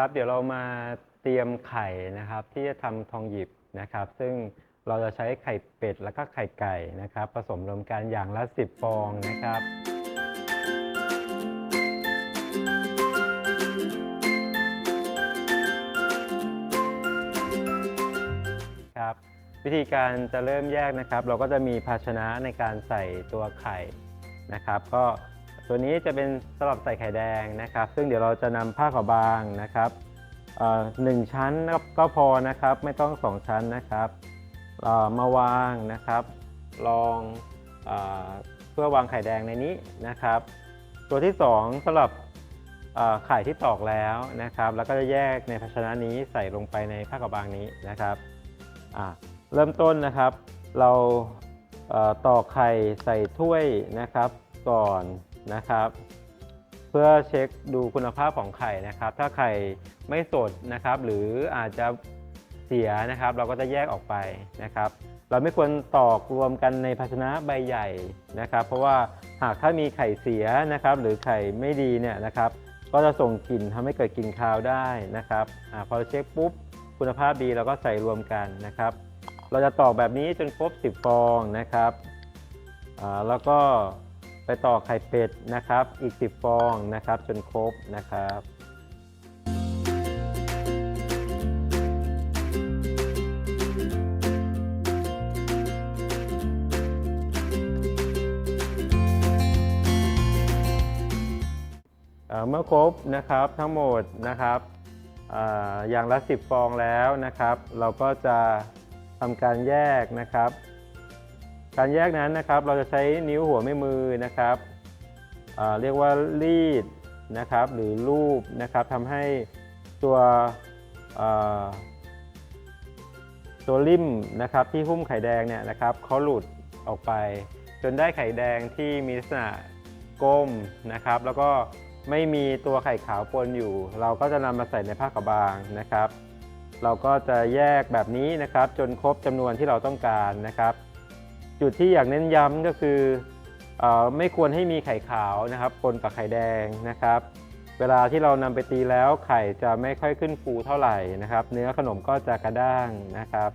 ครับเดี๋ยวเรามาเตรียมไข่นะครับ ที่จะทำทองหยิบนะครับ ซึ่งเราจะใช้ไข่เป็ดแล้วก็ไข่ไก่นะครับ ผสมรวมกันอย่างละ 10 ฟองนะครับครับวิธีการจะเริ่มแยกนะครับ เราก็จะมีภาชนะในการใส่ตัวไข่นะครับ ก็ ตัวนี้จะเป็นสำหรับใส่ไข่แดงนะครับ ซึ่งเดี๋ยวเราจะนำผ้าขาวบางนะครับหนึ่งชั้นก็พอนะครับ ไม่ต้องสองชั้นนะครับมาวางนะครับรองเอเพื่อวางไข่แดงในนี้นะครับ ตัวที่สองสำหรับไข่ที่ตอกแล้วนะครับ แล้วก็จะแยกในภาชนะนี้ใส่ลงไปในผ้าขาวบางนี้นะครับเริ่มต้นนะครับ เราเอ่อตอกไข่ใส่ถ้วยนะครับ ก่อน นะครับ เพื่อเช็คดูคุณภาพของไข่นะครับ ถ้าไข่ไม่สดนะครับ หรืออาจจะเสียนะครับ เราก็จะแยกออกไปนะครับ เราไม่ควรตอกรวมกันในภาชนะใบใหญ่นะครับ เพราะว่าหากถ้ามีไข่เสียนะครับ หรือไข่ไม่ดีเนี่ยนะครับ ก็จะส่งกลิ่นทำให้เกิดกลิ่นคาวได้นะครับอพอเราเช็คปุ๊บคุณภาพดีเราก็ใส่รวมกันนะครับ เราจะตอกแบบนี้จนครบ 10 ฟองนะครับแล้วก็ ไปตอกไข่เป็ดนะครับ อีก 10 ฟองนะครับ จนครบนะครับเเมื่อครบนะครับทั้งหมดนะครับออย่างละ 10 ฟองแล้วนะครับ เราก็จะทำการแยกนะครับ การแยกนั้นนะครับเราจะใช้นิ้วหัวแม่มือนะครับเรียกว่ารีดนะครับหรือลูบนะครับทำให้ตัวตัวริมนะครับที่หุ้มไข่แดงเนี่ยนะครับเขาหลุดออกไป จนได้ไข่แดงที่มีลักษณะก้มนะครับ แล้วก็ไม่มีตัวไข่ขาวปนอยู่ เราก็จะนำมาใส่ในผ้ากระบางนะครับ เราก็จะแยกแบบนี้นะครับ จนครบจำนวนที่เราต้องการนะครับ จุดที่อยากเน้นย้ำก็คืออไม่ควรให้มีไข่ขาวนะครับปนกับไข่แดงนะครับ เวลาที่เรานำไปตีแล้วไข่จะไม่ค่อยขึ้นฟูเท่าไหร่นะครับ เนื้อขนมก็จะกระด้างนะครับ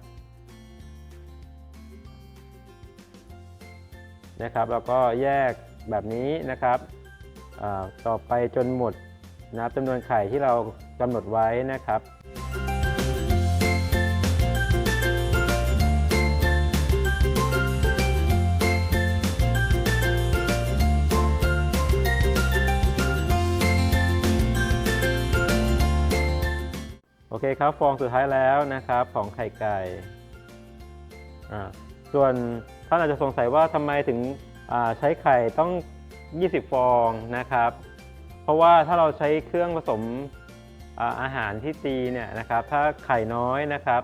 นะครับแล้วก็แยกแบบนี้นะครับต่อไปจนหมดนะครับจำนวนไข่ที่เรากำหนดไว้นะครับ เคครับฟองสุดท้ายแล้วนะครับของไข่ไก่ส่วนท่านอาจจะสงสัยว่าทำไมถึงใช้ไข่ต้อง 20 ฟองนะครับ เพราะว่าถ้าเราใช้เครื่องผสมอาอาหารที่ตีเนี่ยนะครับ ถ้าไข่น้อยนะครับ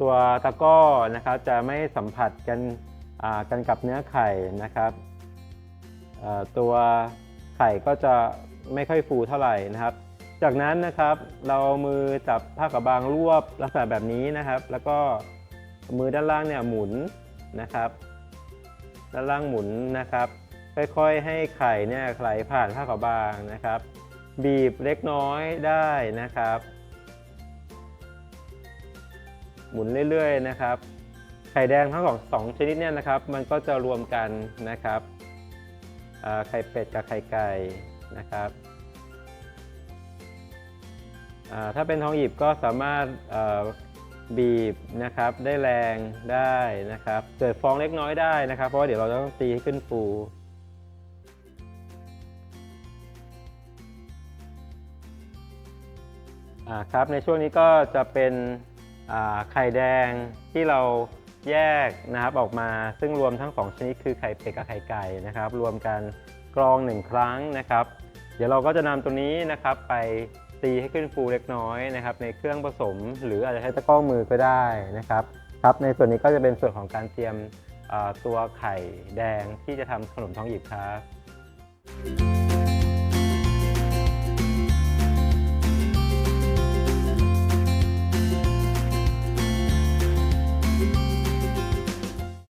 ตัวตะก้อนะครับจะไม่สัมผัสกันกันกับเนื้อไข่นะครับตัวไข่ก็จะไม่ค่อยฟูเท่าไหร่นะครับ จากนั้นนะครับเรามือจับผ้ากระบางรวบลักษณะแบบนี้นะครับ แล้วก็มือด้านล่างเนี่ยหมุนนะครับ ด้านล่างหมุนนะครับ ค่อยๆให้ไข่เนี่ยไหลผ่านผ้ากระบางนะครับ บีบเล็กน้อยได้นะครับ หมุนเรื่อยๆนะครับ ไข่แดงทั้งสองสองชนิดเนี่ยนะครับ มันก็จะรวมกันนะครับไข่เป็ดกับไข่ไก่นะครับ ถ้าเป็นทองหยิบก็สามารถบีบนะครับได้แรงได้นะครับเกิดฟองเล็กน้อยได้นะครับ เพราะว่าเดี๋ยวเราจะต้องตีให้ขึ้นฟูครับในช่วงนี้ก็จะเป็นไข่แดงที่เราแยกนะครับออกมาซึ่งรวมทั้งสองชนิดคือไข่เป็ดกับไข่ไก่นะครับ รวมกันกรองหนึ่งครั้งนะครับ เดี๋ยวเราก็จะนำตัวนี้นะครับไป ตีให้ขึ้นฟูเล็กน้อยนะครับในเครื่องผสม หรืออาจจะใช้ตะกร้อมือก็ได้นะครับครับในส่วนนี้ก็จะเป็นส่วนของการเตรียมตัวไข่แดงที่จะทำขนมท้องหยิบครับ